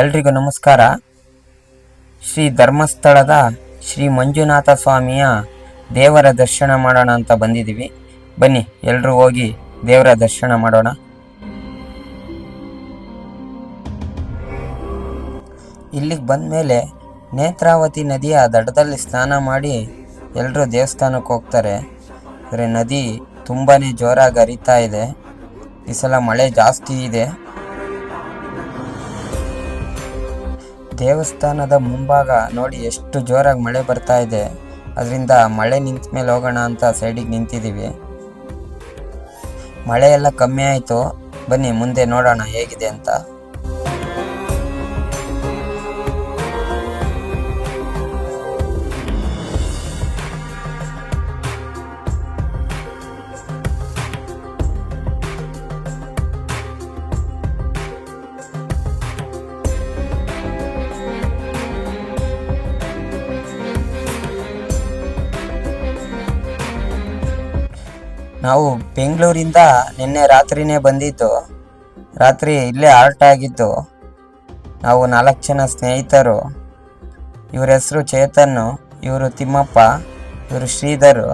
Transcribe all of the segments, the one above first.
ಎಲ್ರಿಗೂ ನಮಸ್ಕಾರ. ಶ್ರೀ ಧರ್ಮಸ್ಥಳದ ಶ್ರೀ ಮಂಜುನಾಥ ಸ್ವಾಮಿಯ ದೇವರ ದರ್ಶನ ಮಾಡೋಣ ಅಂತ ಬಂದಿದ್ದೀವಿ. ಬನ್ನಿ ಎಲ್ಲರೂ ಹೋಗಿ ದೇವರ ದರ್ಶನ ಮಾಡೋಣ. ಇಲ್ಲಿಗೆ ಬಂದಮೇಲೆ ನೇತ್ರಾವತಿ ನದಿಯ ದಡದಲ್ಲಿ ಸ್ನಾನ ಮಾಡಿ ಎಲ್ಲರೂ ದೇವಸ್ಥಾನಕ್ಕೆ ಹೋಗ್ತಾರೆ. ಆದರೆ ನದಿ ತುಂಬಾ ಜೋರಾಗಿ ಹರಿತಾ ಇದೆ. ಈ ಸಲ ಮಳೆ ಜಾಸ್ತಿ ಇದೆ. ದೇವಸ್ಥಾನದ ಮುಂಭಾಗ ನೋಡಿ ಎಷ್ಟು ಜೋರಾಗಿ ಮಳೆ ಬರ್ತಾ ಇದೆ. ಅದರಿಂದ ಮಳೆ ನಿಂತ ಮೇಲೆ ಹೋಗೋಣ ಅಂತ ಸೈಡಿಗೆ ನಿಂತಿದ್ದೀವಿ. ಮಳೆ ಎಲ್ಲ ಕಮ್ಮಿ ಆಯಿತು. ಬನ್ನಿ ಮುಂದೆ ನೋಡೋಣ ಹೇಗಿದೆ ಅಂತ. ನಾವು ಬೆಂಗಳೂರಿಂದ ನಿನ್ನೆ ರಾತ್ರಿನೇ ಬಂದಿದ್ದು. ರಾತ್ರಿ ಇಲ್ಲೇ ಆರ್ಟ್ ಆಗಿದ್ದು. ನಾವು ನಾಲ್ಕು ಜನ ಸ್ನೇಹಿತರು. ಇವ್ರ ಹೆಸರು ಚೇತನ್ ಇವರು ತಿಮ್ಮಪ್ಪ, ಇವರು ಶ್ರೀಧರ್.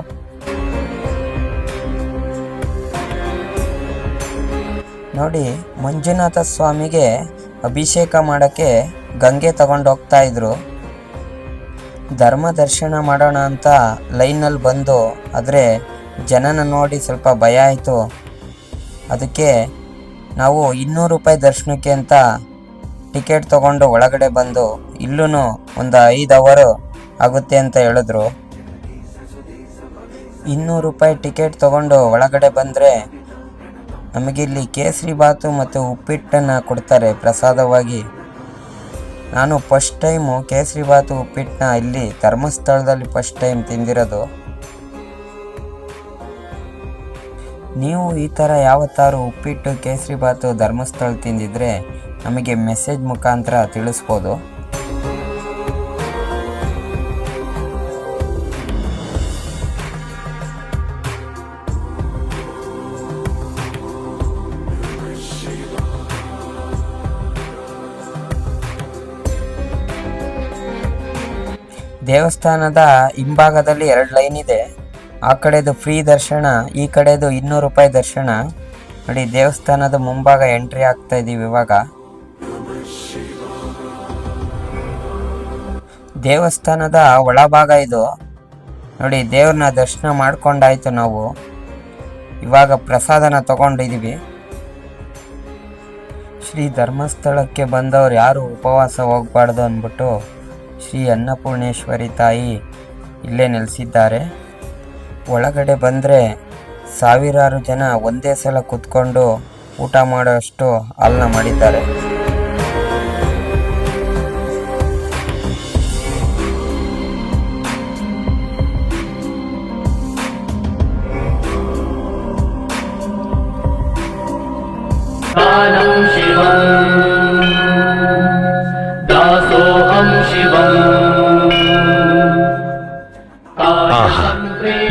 ನೋಡಿ, ಮಂಜುನಾಥ ಸ್ವಾಮಿಗೆ ಅಭಿಷೇಕ ಮಾಡೋಕ್ಕೆ ಗಂಗೆ ತಗೊಂಡು ಹೋಗ್ತಾ ಇದ್ರು. ಧರ್ಮ ದರ್ಶನ ಮಾಡೋಣ ಅಂತ ಲೈನಲ್ಲಿ ಬಂದು, ಆದರೆ ಜನನ ನೋಡಿ ಸ್ವಲ್ಪ ಭಯ ಆಯಿತು. ಅದಕ್ಕೆ ನಾವು ಇನ್ನೂರು ರೂಪಾಯಿ ದರ್ಶನಕ್ಕೆ ಅಂತ ಟಿಕೆಟ್ ತಗೊಂಡು ಒಳಗಡೆ ಬಂದು ಇಲ್ಲೂ ಒಂದು ಐದು ಅವರು ಆಗುತ್ತೆ ಅಂತ ಹೇಳಿದ್ರು. ಇನ್ನೂರು ರೂಪಾಯಿ ಟಿಕೆಟ್ ತಗೊಂಡು ಒಳಗಡೆ ಬಂದರೆ ನಮಗಿಲ್ಲಿ ಕೇಸರಿ ಬಾತು ಮತ್ತು ಉಪ್ಪಿಟ್ಟನ್ನು ಕೊಡ್ತಾರೆ ಪ್ರಸಾದವಾಗಿ. ನಾನು ಫಸ್ಟ್ ಟೈಮು ಕೇಸರಿ ಬಾತು ಉಪ್ಪಿಟ್ಟನ್ನ ಇಲ್ಲಿ ಧರ್ಮಸ್ಥಳದಲ್ಲಿ ಫಸ್ಟ್ ಟೈಮ್ ತಿಂದಿರೋದು. ನೀವು ಈ ಥರ ಯಾವತ್ತಾರು ಉಪ್ಪಿಟ್ಟು, ಕೇಸರಿ ಬಾತು, ಧರ್ಮಸ್ಥಳ ತಿಂದಿದ್ರೆ ನಮಗೆ ಮೆಸೇಜ್ ಮುಖಾಂತರ ತಿಳಿಸ್ಬೋದು. ದೇವಸ್ಥಾನದ ಹಿಂಭಾಗದಲ್ಲಿ ಎರಡು ಲೈನ್ ಇದೆ. ಆ ಕಡೆದು ಫ್ರೀ ದರ್ಶನ, ಈ ಕಡೆದು ಇನ್ನೂರು ರೂಪಾಯಿ ದರ್ಶನ. ನೋಡಿ, ದೇವಸ್ಥಾನದ ಮುಂಭಾಗ ಎಂಟ್ರಿ ಆಗ್ತಾ ಇದ್ದೀವಿ ಇವಾಗ. ದೇವಸ್ಥಾನದ ಒಳಭಾಗ ಇದು. ನೋಡಿ, ದೇವ್ರನ್ನ ದರ್ಶನ ಮಾಡ್ಕೊಂಡಾಯ್ತು ನಾವು. ಇವಾಗ ಪ್ರಸಾದನ ತಗೊಂಡಿದ್ದೀವಿ ಶ್ರೀ ಧರ್ಮಸ್ಥಳಕ್ಕೆ ಬಂದವ್ರು ಯಾರು ಉಪವಾಸ ಹೋಗ್ಬಾರ್ದು ಅಂದ್ಬಿಟ್ಟು ಶ್ರೀ ಅನ್ನಪೂರ್ಣೇಶ್ವರಿ ತಾಯಿ ಇಲ್ಲೇ ನೆಲೆಸಿದ್ದಾರೆ. ಒಳಗಡೆ ಬಂದರೆ ಸಾವಿರಾರು ಜನ ಒಂದೇ ಸಲ ಕುತ್ಕೊಂಡು ಊಟ ಮಾಡೋಷ್ಟು ಅಲ್ಲ ಮಾಡಿದ್ದಾರೆ. दानं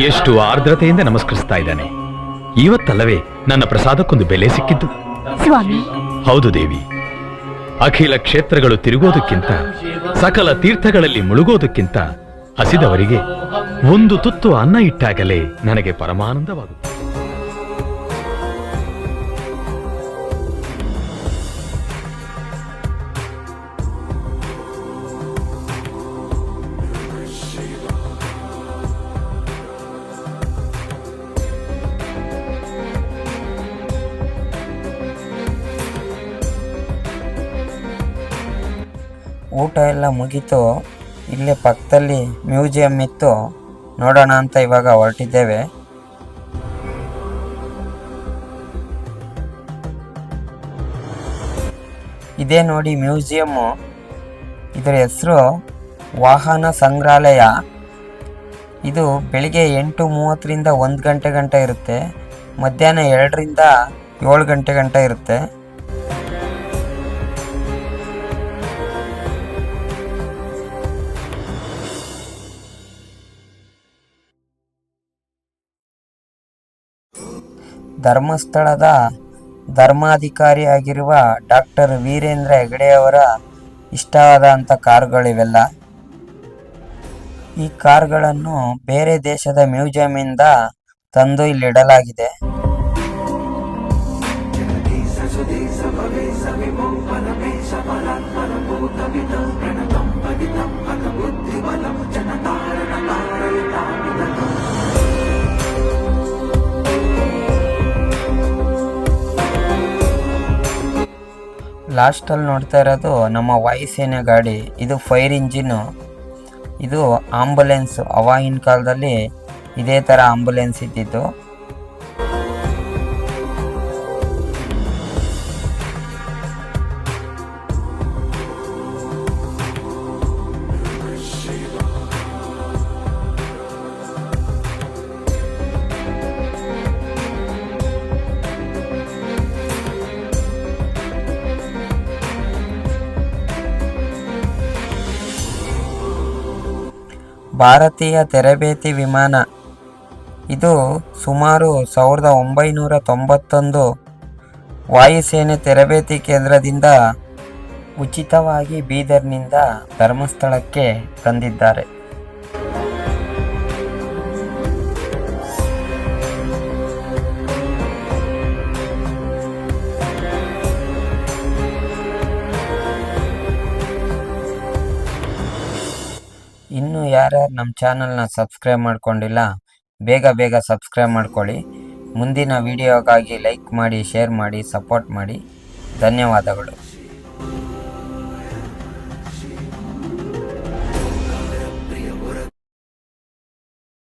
ಎಷ್ಟು ಆರ್ದ್ರತೆಯಿಂದ ನಮಸ್ಕರಿಸ್ತಾ ಇದ್ದಾನೆ. ಇವತ್ತಲ್ಲವೇ ನನ್ನ ಪ್ರಸಾದಕ್ಕೊಂದು ಬೆಲೆ ಸಿಕ್ಕಿದ್ದು. ಸ್ವಾಮಿ. ಹೌದು ದೇವಿ. ಅಖಿಲ ಕ್ಷೇತ್ರಗಳು ತಿರುಗೋದಕ್ಕಿಂತ ಸಕಲ ತೀರ್ಥಗಳಲ್ಲಿ ಮುಳುಗೋದಕ್ಕಿಂತ ಹಸಿದವರಿಗೆ ಒಂದು ತುತ್ತು ಅನ್ನ ಇಟ್ಟಾಗಲೇ ನನಗೆ ಪರಮಾನಂದವಾಗುತ್ತದೆ. ಊಟ ಎಲ್ಲ ಮುಗೀತು, ಇಲ್ಲೇ ಪಕ್ಕದಲ್ಲಿ ಮ್ಯೂಸಿಯಂ ಇತ್ತು. ನೋಡೋಣ ಅಂತ ಇವಾಗ ಹೊರಟಿದ್ದೇವೆ. ಇದೇ ನೋಡಿ ಮ್ಯೂಸಿಯಮ್ಮು ಇದರ ಹೆಸರು ವಾಹನ ಸಂಗ್ರಹಾಲಯ. ಇದು ಬೆಳಿಗ್ಗೆ ಎಂಟು ಮೂವತ್ತರಿಂದ ಒಂದು ಗಂಟೆ ಗಂಟೆ ಇರುತ್ತೆ, ಮಧ್ಯಾಹ್ನ ಎರಡರಿಂದ ಏಳು ಗಂಟೆ ಗಂಟೆ ಇರುತ್ತೆ. ಧರ್ಮಸ್ಥಳದ ಧರ್ಮಾಧಿಕಾರಿ ಆಗಿರುವ ಡಾಕ್ಟರ್ ವೀರೇಂದ್ರ ಹೆಗಡೆಯವರ ಇಷ್ಟವಾದಂಥ ಕಾರುಗಳಿವೆಲ್ಲ. ಈ ಕಾರ್ಗಳನ್ನು ಬೇರೆ ದೇಶದ ಮ್ಯೂಸಿಯಂನಿಂದ ತಂದು ಇಲ್ಲಿಡಲಾಗಿದೆ ಲಾಸ್ಟಲ್ಲಿ ನೋಡ್ತಾ ಇರೋದು ನಮ್ಮ ವಾಯುಸೇನೆ ಗಾಡಿ. ಇದು ಫೈರ್ ಇಂಜಿನ್ ಇದು ಆಂಬುಲೆನ್ಸ್ ಅವಾಗಿನ ಕಾಲದಲ್ಲಿ ಇದೇ ಥರ ಆಂಬುಲೆನ್ಸ್ ಇದ್ದಿದ್ದು. ಭಾರತೀಯ ತರಬೇತಿ ವಿಮಾನ. ಇದು ಸುಮಾರು ಸಾವಿರದ ಒಂಬೈನೂರ ತೊಂಬತ್ತೊಂದು ವಾಯುಸೇನೆ ತರಬೇತಿ ಕೇಂದ್ರದಿಂದ ಉಚಿತವಾಗಿ ಬೀದರ್ನಿಂದ ಧರ್ಮಸ್ಥಳಕ್ಕೆ ತಂದಿದ್ದಾರೆ. ಯಾರ್ಯಾರು ನಮ್ಮ ಚಾನಲ್ನ ಸಬ್ಸ್ಕ್ರೈಬ್ ಮಾಡ್ಕೊಂಡಿಲ್ಲ, ಬೇಗ ಬೇಗ ಸಬ್ಸ್ಕ್ರೈಬ್ ಮಾಡ್ಕೊಳ್ಳಿ. ಮುಂದಿನ ವಿಡಿಯೋಗಾಗಿ ಲೈಕ್ ಮಾಡಿ ಶೇರ್ ಮಾಡಿ ಸಪೋರ್ಟ್ ಮಾಡಿ. ಧನ್ಯವಾದಗಳು.